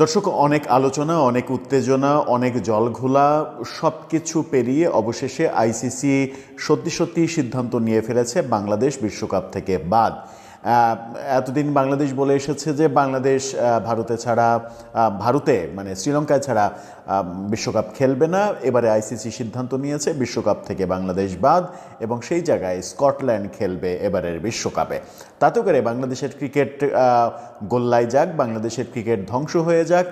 দর্শক, অনেক আলোচনা, অনেক উত্তেজনা, অনেক জলঘোলা সব কিছু পেরিয়ে অবশেষে আইসিসি সত্যি সত্যি সিদ্ধান্ত নিয়ে ফেলেছে বাংলাদেশ বিশ্বকাপ থেকে বাদ। এতদিন বাংলাদেশ বলে এসেছে যে বাংলাদেশ ভারতে ছাড়া ভারতে মানে শ্রীলঙ্কায় ছাড়া বিশ্বকাপ খেলবে না। এবারে আইসিসি সিদ্ধান্ত নিয়েছে বিশ্বকাপ থেকে বাংলাদেশ বাদ এবং সেই জায়গায় স্কটল্যান্ড খেলবে এবারের বিশ্বকাপে। তাতে করে বাংলাদেশের ক্রিকেট গোল্লায় যাক, বাংলাদেশের ক্রিকেট ধ্বংস হয়ে যাক।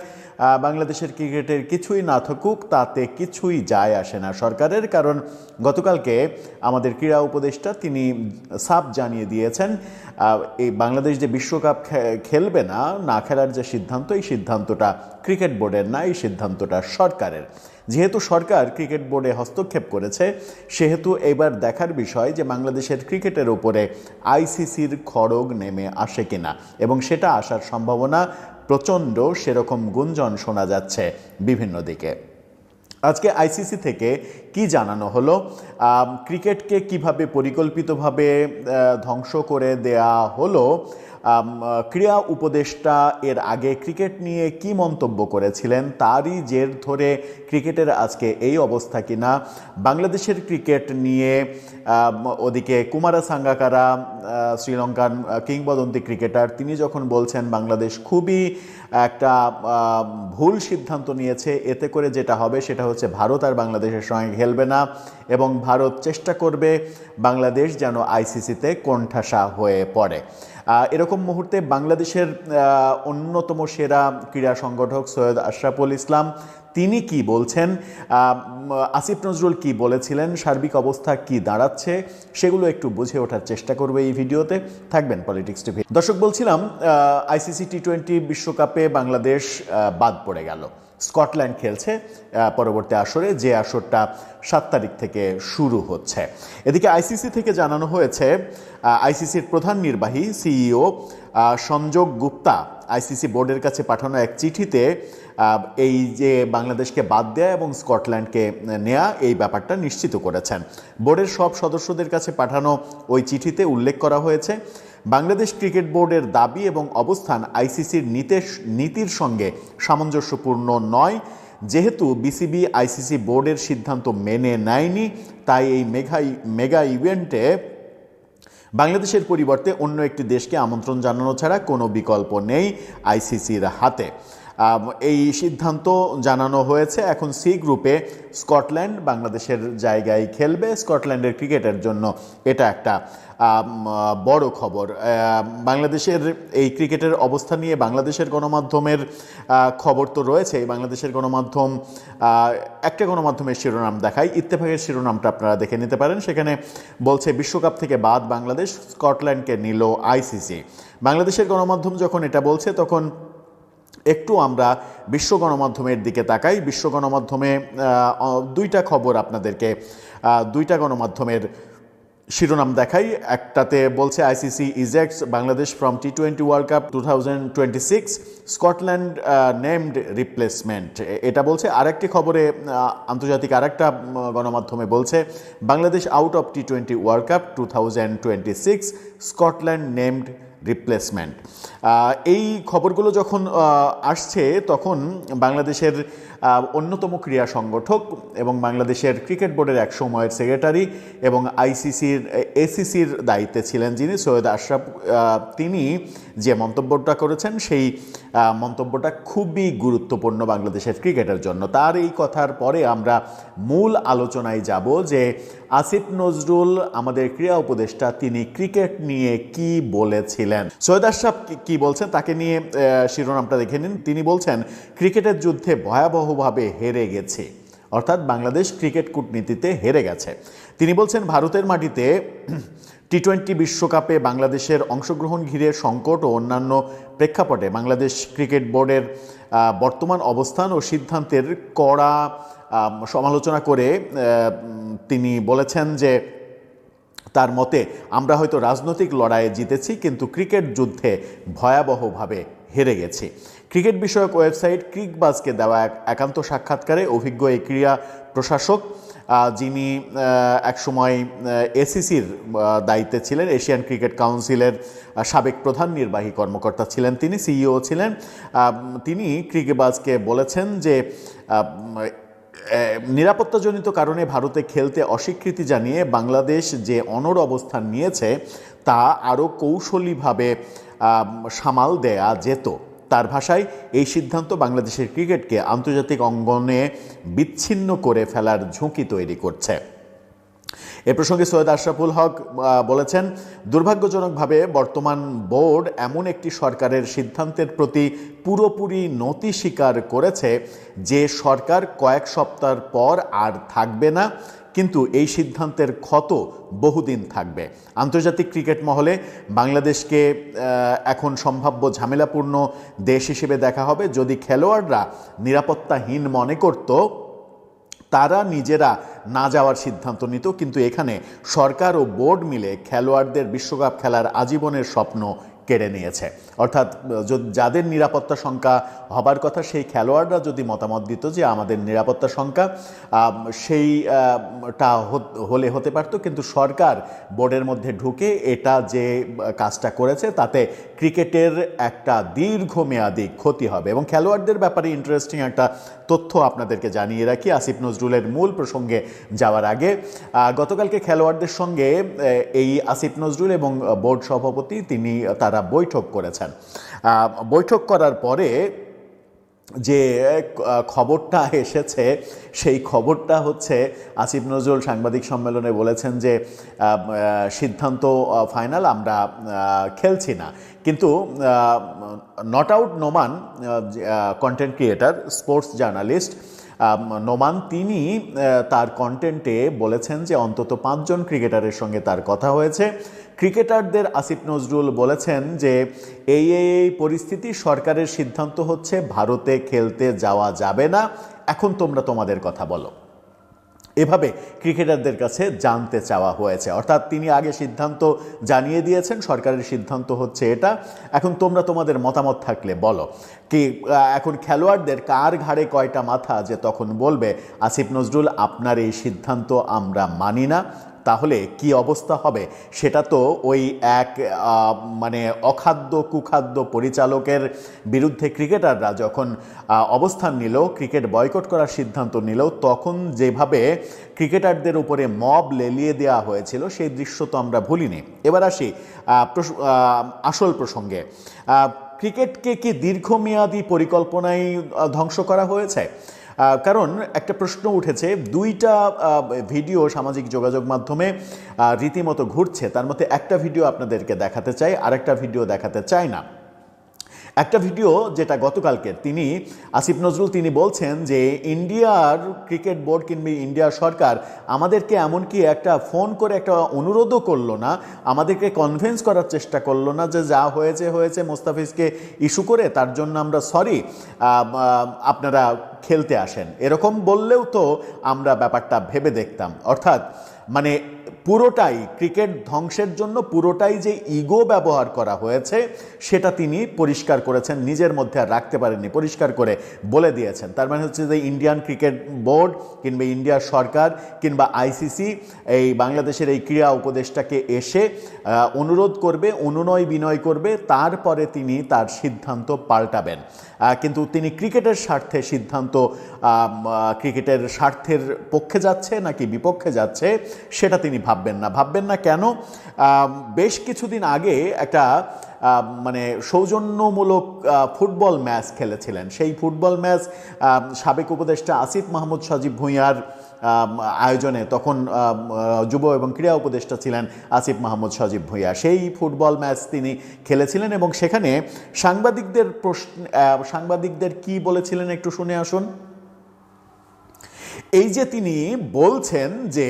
বাংলাদেশের ক্রিকেটের কিছুই না থাকুক, তাতে কিছুই যায় আসে না সরকারের। কারণ গতকালকে আমাদের ক্রীড়া উপদেষ্টা তিনি সাপ জানিয়ে দিয়েছেন এই বাংলাদেশ যে বিশ্বকাপ খেলবে না না খেলার যে সিদ্ধান্ত, এই সিদ্ধান্তটা ক্রিকেট বোর্ডের না, এই সিদ্ধান্তটা সরকারের। যেহেতু সরকার ক্রিকেট বোর্ডে হস্তক্ষেপ করেছে, সেহেতু এবার দেখার বিষয় যে বাংলাদেশের ক্রিকেটের উপরে আইসিসির খড়গ নেমে আসে কিনা, এবং সেটা আসার সম্ভাবনা প্রচণ্ড সেরকম গুঞ্জন শোনা যাচ্ছে বিভিন্ন দিকে। আজকে আইসিসি থেকে কি জানানো হলো? ক্রিকেটকে কীভাবে পরিকল্পিতভাবে ধ্বংস করে দেয়া হলো? ক্রীড়া উপদেষ্টা এর আগে ক্রিকেট নিয়ে কি মন্তব্য করেছিলেন? তারই জের ধরে ক্রিকেটের আজকে এই অবস্থা কিনা? বাংলাদেশের ক্রিকেট নিয়ে ওদিকে কুমারা সাঙ্গাকারা শ্রীলঙ্কান কিংবদন্তি ক্রিকেটার, তিনি যখন বলছেন বাংলাদেশ খুবই একটা ভুল সিদ্ধান্ত নিয়েছে, এতে করে যেটা হবে সেটা হচ্ছে ভারত আর বাংলাদেশের সঙ্গে খেলবে না এবং ভারত চেষ্টা করবে বাংলাদেশ যেন আইসিসিতে কোণঠাসা হয়ে পড়ে। এরকম মুহূর্তে বাংলাদেশের অন্যতম সেরা ক্রীড়া সংগঠক সৈয়দ আশরাফুল ইসলাম, তিনি কি বলছেন? আসিফ নজরুল কি বলেছিলেন? সার্বিক অবস্থা কি দাঁড়াচ্ছে? সেগুলো একটু বুঝে ওঠার চেষ্টা করবে এই ভিডিওতে। থাকবেন পলিটিক্স টিভি দর্শক, বলছিলাম আইসিসি টি টোয়েন্টি বিশ্বকাপে বাংলাদেশ বাদ পড়ে গেল। স্কটল্যান্ড খেলছে পরবর্তী আসরে, যে আসরটা সাত তারিখ থেকে শুরু হচ্ছে। এদিকে আইসিসি থেকে জানানো হয়েছে আইসিসির প্রধান নির্বাহী, সিইও সংযোগ গুপ্তা, আইসিসি বোর্ডের কাছে পাঠানো এক চিঠিতে এই যে বাংলাদেশকে বাদ দেয়া এবং স্কটল্যান্ডকে নেয়া, এই ব্যাপারটা নিশ্চিত করেছেন। বোর্ডের সব সদস্যদের কাছে পাঠানো ওই চিঠিতে উল্লেখ করা হয়েছে বাংলাদেশ ক্রিকেট বোর্ডের দাবি এবং অবস্থান আইসিসির নীতের নীতির সঙ্গে সামঞ্জস্যপূর্ণ নয়। যেহেতু বিসিবি আইসিসি বোর্ডের সিদ্ধান্ত মেনে নেয়নি, তাই এই মেঘা মেগা ইভেন্টে বাংলাদেশের পরিবর্তে অন্য একটি দেশকে আমন্ত্রণ জানানো ছাড়া কোনো বিকল্প নেই আইসিসির হাতে। এই সিদ্ধান্ত জানানো হয়েছে। এখন সি গ্রুপে স্কটল্যান্ড বাংলাদেশের জায়গায় খেলবে। স্কটল্যান্ডের ক্রিকেটের জন্য এটা একটা বড় খবর। বাংলাদেশের এই ক্রিকেটের অবস্থা নিয়ে বাংলাদেশের গণমাধ্যমের খবর তো রয়েছে। বাংলাদেশের গণমাধ্যম একটা গণমাধ্যমের শিরোনাম দেখায়। ইত্তেফাকের শিরোনামটা আপনারা দেখে নিতে পারেন। সেখানে বলছে, বিশ্বকাপ থেকে বাদ বাংলাদেশ, স্কটল্যান্ডকে নিল আইসিসি। বাংলাদেশের গণমাধ্যম যখন এটা বলছে, তখন একটু আমরা বিশ্ব গণমাধ্যমের দিকে তাকাই। বিশ্ব গণমাধ্যমে দুইটা খবর আপনাদেরকে দুইটা গণমাধ্যমের শিরোনাম দেখাই। একটাতে বলছে ICC ejects Bangladesh from T twenty world cup two thousand twenty six Scotland named replacement এটা বলছে। আরেকটি খবরে আন্তর্জাতিক আরেকটা গণমাধ্যমে বলছে, Bangladesh out of T twenty world cup two thousand twenty six Scotland named replacement এই খবরগুলো যখন আসছে তখন বাংলাদেশের অন্যতম ক্রীড়া সংগঠক এবং বাংলাদেশের ক্রিকেট বোর্ডের এক সময়ের সেক্রেটারি এবং আইসিসির, এসিসির দায়িত্বে ছিলেন যিনি সৈয়দ আশরাফ তিনি যে মন্তব্যটা করেছেন সেই মন্তব্যটা খুবই গুরুত্বপূর্ণ বাংলাদেশের ক্রিকেটের জন্য। তার এই কথার পরে আমরা মূল আলোচনায় যাব যে আসিফ নজরুল, আমাদের ক্রীড়া উপদেষ্টা, তিনি ক্রিকেট নিয়ে কি বলেছিলেন? সৈয়দ আশরাফ কি- বলছেন? তাকে নিয়ে শিরোনামটা দেখে নিন। তিনি বলছেন, ক্রিকেটের যুদ্ধে ভয়াবহভাবে হেরে গেছে। অর্থাৎ বাংলাদেশ ক্রিকেট কূটনীতিতে হেরে গেছে। তিনি বলছেন, ভারতের মাটিতে টি টোয়েন্টি বিশ্বকাপে বাংলাদেশের অংশগ্রহণ ঘিরে সংকট ও অন্যান্য প্রেক্ষাপটে বাংলাদেশ ক্রিকেট বোর্ডের বর্তমান অবস্থান ও সিদ্ধান্তের কড়া সমালোচনা করে তিনি বলেছেন যে তার মতে, আমরা হয়তো রাজনৈতিক লড়াইয়ে জিতেছি, কিন্তু ক্রিকেট যুদ্ধে ভয়াবহভাবে হেরে গেছি। ক্রিকেট বিষয়ক ওয়েবসাইট ক্রিকবাজকে দেওয়া এক একান্ত সাক্ষাৎকারে অভিজ্ঞ এই ক্রীড়া প্রশাসক যিনি একসময় এসিসির দায়িত্বে ছিলেন, এশিয়ান ক্রিকেট কাউন্সিলের সাবেক প্রধান নির্বাহী কর্মকর্তা ছিলেন তিনি, সিইও ছিলেন। তিনি ক্রিকেটবাজকে বলেছেন যে নিরাপত্তাজনিত কারণে ভারতে খেলতে অস্বীকৃতি জানিয়ে বাংলাদেশ যে অনর অবস্থান নিয়েছে, তা আরও কৌশলীভাবে সামাল দেয়া যেত। তার ভাষায় এই সিদ্ধান্ত বাংলাদেশের ক্রিকেটকে আন্তর্জাতিক অঙ্গনে বিচ্ছিন্ন করে ফেলার ঝুঁকি তৈরি করছে। এ প্রসঙ্গে সৈয়দ আশরাফুল হক বলেছেন, দুর্ভাগ্যজনকভাবে বর্তমান বোর্ড এমন একটি সরকারের সিদ্ধান্তের প্রতি পুরোপুরি নতি স্বীকার করেছে যে সরকার কয়েক সপ্তাহ পর আর থাকবে না। কিন্তু এই সিদ্ধান্তের ক্ষত বহুদিন থাকবে। আন্তর্জাতিক ক্রিকেট মহলে বাংলাদেশকে এখন সম্ভাব্য ঝামেলাপূর্ণ দেশ হিসেবে দেখা হবে। যদি খেলোয়াড়রা নিরাপত্তাহীন মনে করত, তারা নিজেরা না যাওয়ার সিদ্ধান্ত নিত। কিন্তু এখানে সরকার ও বোর্ড মিলে খেলোয়াড়দের বিশ্বকাপ খেলার আজীবনের স্বপ্ন কেড়ে নিয়েছে। অর্থাৎ যাদের নিরাপত্তা সংখ্যা হবার কথা, সেই খেলোয়াড়রা যদি মতামত দিত যে আমাদের নিরাপত্তা সংখ্যা সেইটা হলে হতে পারতো, কিন্তু সরকার বোর্ডের মধ্যে ঢুকে এটা যে কাজটা করেছে, তাতে ক্রিকেটের একটা দীর্ঘমেয়াদী ক্ষতি হবে। এবং খেলোয়াড়দের ব্যাপারে ইন্টারেস্টিং একটা তথ্য আপনাদেরকে জানিয়ে রাখি। আসিফ নজরুলের মূল প্রসঙ্গে যাওয়ার আগে গতকালকে খেলোয়াড়দের সঙ্গে এই আসিফ নজরুল এবং বোর্ড সভাপতি, তিনি, তারা বৈঠক করেছেন। বৈঠক করার পরে যে খবরটা এসেছে, সেই খবরটা হচ্ছে আসিফ নজরুল সাংবাদিক সম্মেলনে বলেছেন যে সিদ্ধান্ত ফাইনাল আমরা খেলছি না। কিন্তু not out Noman content creator sports journalist Noman তিনি তার কন্টেন্টে বলেছেন যে অন্তত পাঁচজন ক্রিকেটারের সঙ্গে তার কথা হয়েছে। ক্রিকেটারদের আসিফ নজরুল বলেছেন যে এই এই পরিস্থিতি সরকারের সিদ্ধান্ত হচ্ছে, ভারতে খেলতে যাওয়া যাবে না। এখন তোমরা তোমাদের কথা বলো। এভাবে ক্রিকেটারদের কাছে জানতে চাওয়া হয়েছে। অর্থাৎ তিনি আগে সিদ্ধান্ত জানিয়ে দিয়েছেন, সরকারের সিদ্ধান্ত হচ্ছে এটা। এখন তোমরা তোমাদের মতামত থাকলে বলো। কি এখন খেলোয়াড়দের কার ঘাড়ে কয়টা মাথা যে তখন বলবে, আসিফ নজরুল, আপনার এই সিদ্ধান্ত আমরা মানি না। তাহলে কি অবস্থা হবে? সেটা তো ওই এক মানে অখাদ্য কুখাদ্য পরিচালকের বিরুদ্ধে ক্রিকেটাররা যখন অবস্থান নিল, ক্রিকেট বয়কট করার সিদ্ধান্ত নিল, তখন যেভাবে ক্রিকেটারদের উপরে মব লেলিয়ে দেওয়া হয়েছিল, সেই দৃশ্য তো আমরা ভুলিনি। এবার আসি আসল প্রসঙ্গে। ক্রিকেটকে কি দীর্ঘমেয়াদী পরিকল্পনায় ধ্বংস করা হয়েছে? কারণ একটা প্রশ্ন উঠেছে, দুইটা ভিডিও সামাজিক যোগাযোগ মাধ্যমে রীতিমতো ঘুরছে। তার মধ্যে একটা ভিডিও আপনাদেরকে দেখাতে চাই আর একটা ভিডিও দেখাতে চাই না। একটা ভিডিও যেটা গতকালকের, তিনি, আসিফ নজরুল তিনি বলছেন যে ইন্ডিয়ার ক্রিকেট বোর্ড কিংবা ইন্ডিয়ার সরকার আমাদেরকে এমনকি একটা ফোন করে একটা অনুরোধও করল না, আমাদেরকে কনভিন্স করার চেষ্টা করল না যে যা হয়েছে হয়েছে, মোস্তাফিজকে ইস্যু করে তার জন্য আমরা সরি আপনারা খেলতে আসেন। এরকম বললেও তো আমরা ব্যাপারটা ভেবে দেখতাম। অর্থাৎ মানে পুরোটাই ক্রিকেট ধ্বংসের জন্য পুরোটাই যে ইগো ব্যবহার করা হয়েছে, সেটা তিনি পরিষ্কার করেছেন, নিজের মধ্যে আর রাখতে পারেননি, পরিষ্কার করে বলে দিয়েছেন। তার মানে হচ্ছে যে ইন্ডিয়ান ক্রিকেট বোর্ড কিংবা ইন্ডিয়ার সরকার কিংবা আইসিসি, এই বাংলাদেশের এই ক্রীড়া উপদেষ্টাকে এসে অনুরোধ করবে, অনুনয় বিনয় করবে, তারপরে তিনি তার সিদ্ধান্ত পাল্টাবেন। কিন্তু তিনি ক্রিকেটের স্বার্থে সিদ্ধান্ত ক্রিকেটের স্বার্থের পক্ষে যাচ্ছে নাকি বিপক্ষে যাচ্ছে, সেটা তিনি ভাববেন না। ভাববেন না কেন? বেশ কিছুদিন আগে একটা মানে সৌজন্যমূলক ফুটবল ম্যাচ খেলেছিলেন। সেই ফুটবল ম্যাচ সাবেক উপদেষ্টা আসিফ মাহমুদ সজীব ভুঁইয়ার আয়োজনে তখন যুব এবং ক্রীড়া উপদেষ্টা ছিলেন আসিফ মাহমুদ সজীব ভুঁইয়া। সেই ফুটবল ম্যাচ তিনি খেলেছিলেন এবং সেখানে সাংবাদিকদের প্রশ্ন সাংবাদিকদের কি বলেছিলেন একটু শুনে আসুন। এই যে তিনি বলছেন যে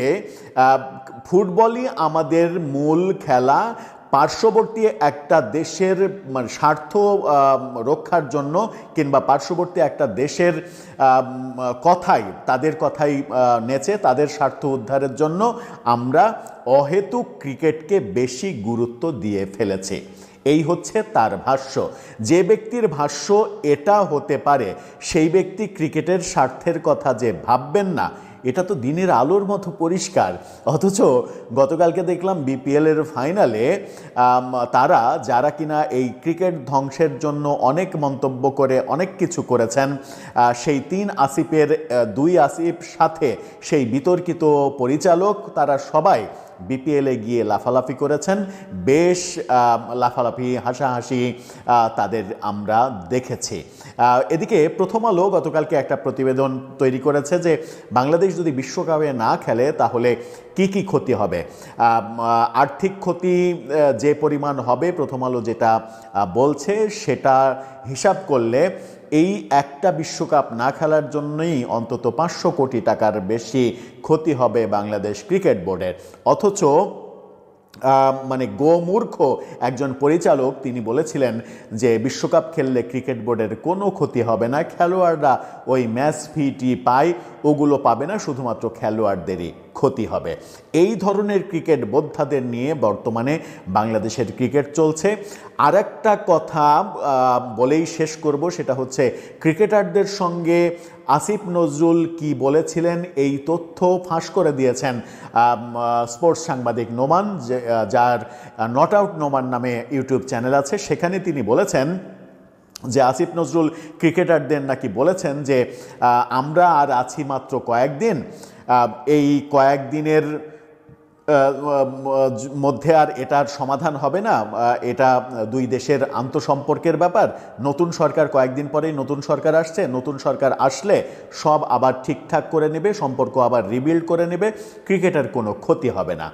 ফুটবলই আমাদের মূল খেলা, পার্শ্ববর্তী একটা দেশের মানে স্বার্থ রক্ষার জন্য কিংবা পার্শ্ববর্তী একটা দেশের কথাই, তাদের কথাই নেচে তাদের স্বার্থ উদ্ধারের জন্য আমরা অহেতুক ক্রিকেটকে বেশি গুরুত্ব দিয়ে ফেলেছি। এই হচ্ছে তার ভাষ্য। যে ব্যক্তির ভাষ্য এটা হতে পারে, সেই ব্যক্তি ক্রিকেটের স্বার্থের কথা যে ভাববেন না এটা তো দিনের আলোর মতো পরিষ্কার। অথচ গতকালকে দেখলাম বিপিএলের ফাইনালে তারা যারা কিনা এই ক্রিকেট ধ্বংসের জন্য অনেক মন্তব্য করে, অনেক কিছু করেছেন সেই তিন আসিফের দুই আসিফ সাথে সেই বিতর্কিত পরিচালক, তারা সবাই বিপিএলে গিয়ে লাফালাফি করেছেন। বেশ লাফালাফি, হাসাহাসি তাদের আমরা দেখেছি। এদিকে প্রথম আলো গতকালকে একটা প্রতিবেদন তৈরি করেছে যে বাংলাদেশ যদি বিশ্বকাপে না খেলে, তাহলে কি কি ক্ষতি হবে? আর্থিক ক্ষতি যে পরিমাণ হবে, প্রথম আলো যেটা বলছে সেটা হিসাব করলে এই একটা বিশ্বকাপ না খেলার জন্যই অন্তত পাঁচশো কোটি টাকার বেশি ক্ষতি হবে বাংলাদেশ ক্রিকেট বোর্ডের। অথচ মানে গোমূর্খ একজন পরিচালক তিনি বলেছিলেন যে বিশ্বকাপ খেললে ক্রিকেট বোর্ডের কোনো ক্ষতি হবে না। খেলোয়াড়রা ওই ম্যাচ ফিটি পায়। ওগুলো পাবে না, শুধুমাত্র খেলোয়াড়দেরই ক্ষতি হবে। এই ধরনের ক্রিকেট বোদ্ধাদের নিয়ে বর্তমানে বাংলাদেশের ক্রিকেট চলছে। আর একটা কথা বলেই শেষ করব, সেটা হচ্ছে ক্রিকেটারদের সঙ্গে আসিফ নজরুল কি বলেছিলেন, এই তথ্য ফাঁস করে দিয়েছেন স্পোর্টস সাংবাদিক নোমান যার নট আউট নোমান নামে ইউটিউব চ্যানেল আছে, সেখানে তিনি বলেছেন যে আসিফ নজরুল ক্রিকেটারদের নাকি বলেছেন যে আমরা আর আছি মাত্র কয়েকদিন এই কয়েকদিনের মধ্যে আর এটার সমাধান হবে না এটা দুই দেশের আন্তঃসম্পর্কের ব্যাপার। নতুন সরকার কয়েকদিন পরেই নতুন সরকার আসছে, নতুন সরকার আসলে সব আবার ঠিকঠাক করে নেবে, সম্পর্ক আবার রিবিল্ড করে নেবে, ক্রিকেটের কোনো ক্ষতি হবে না।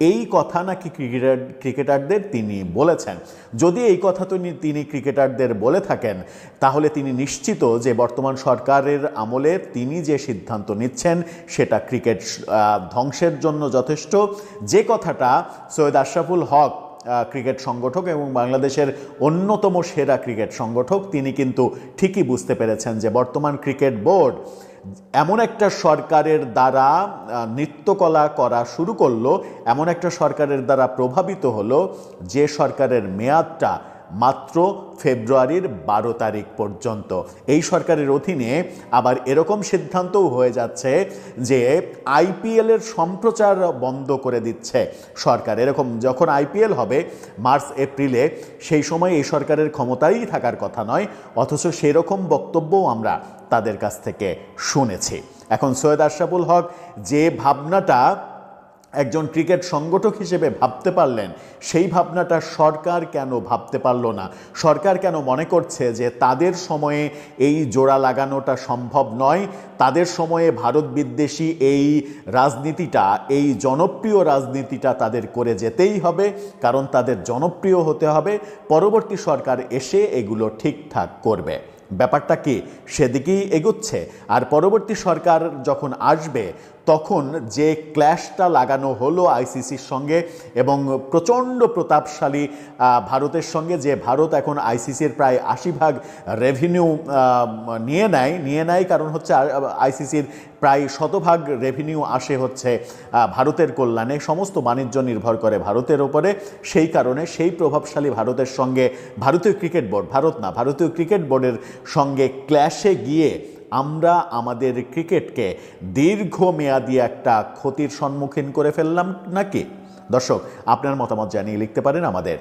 এই কথা নাকি ক্রিকেটার, ক্রিকেটারদের তিনি বলেছেন। যদি এই কথা তিনি তিনি ক্রিকেটারদের বলে থাকেন, তাহলে তিনি নিশ্চিত যে বর্তমান সরকারের আমলে তিনি যে সিদ্ধান্ত নিচ্ছেন, সেটা ক্রিকেট ধ্বংসের জন্য যথেষ্ট। যে কথাটা সৈয়দ আশরাফুল হক ক্রিকেট সংগঠক এবং বাংলাদেশের অন্যতম সেরা ক্রিকেট সংগঠক, তিনি কিন্তু ঠিকই বুঝতে পেরেছেন যে বর্তমান ক্রিকেট বোর্ড এমন একটা সরকারের দ্বারা নৃত্যকলা করা শুরু করল, এমন একটা সরকারের দ্বারা প্রভাবিত হলো যে সরকারের মেয়াদটা মাত্র ফেব্রুয়ারির বারো তারিখ পর্যন্ত। এই সরকারের অধীনে আবার এরকম সিদ্ধান্তও হয়ে যাচ্ছে যে আইপিএলের সম্প্রচার বন্ধ করে দিচ্ছে সরকার। এরকম যখন আইপিএল হবে মার্চ, এপ্রিলে, সেই সময় এই সরকারের ক্ষমতাই থাকার কথা নয়, অথচ সেই রকম বক্তব্যও আমরা তাদের কাছ থেকে শুনেছি। এখন সৈয়দ আশরাফুল হক, যে ভাবনাটা একজন ক্রিকেট সংগঠক হিসেবে ভাবতে পারলেন, সেই ভাবনাটা সরকার কেন ভাবতে পারল না? সরকার কেন মনে করছে যে তাদের সময়ে এই জোড়া লাগানোটা সম্ভব নয়? তাদের সময়ে ভারত বিদ্বেষী এই রাজনীতিটা, এই জনপ্রিয় রাজনীতিটা তাদের করে যেতেই হবে, কারণ তাদের জনপ্রিয় হতে হবে। পরবর্তী সরকার এসে এগুলো ঠিকঠাক করবে। ব্যাপারটা কি? সেদিকেই এগোচ্ছে। আর পরবর্তী সরকার যখন আসবে তখন যে ক্ল্যাশটা লাগানো হলো আইসিসির সঙ্গে এবং প্রচণ্ড প্রতাপশালী ভারতের সঙ্গে, যে ভারত এখন আইসিসির প্রায় আশি ভাগ রেভিনিউ নিয়ে নেয় নিয়ে নেয় কারণ হচ্ছে আইসিসির প্রায় শতভাগ রেভিনিউ আসে হচ্ছে ভারতের কল্যাণে। সমস্ত বাণিজ্য নির্ভর করে ভারতের ওপরে। সেই কারণে সেই প্রভাবশালী ভারতের সঙ্গে ভারতীয় ক্রিকেট বোর্ড, ভারত না, ভারতীয় ক্রিকেট বোর্ডের সঙ্গে ক্ল্যাশে গিয়ে আমরা আমাদের ক্রিকেটকে দীর্ঘমেয়াদী একটা ক্ষতির সম্মুখীন করে ফেললাম নাকি? দর্শক, আপনার মতামত জানিয়ে লিখতে পারেন আমাদের।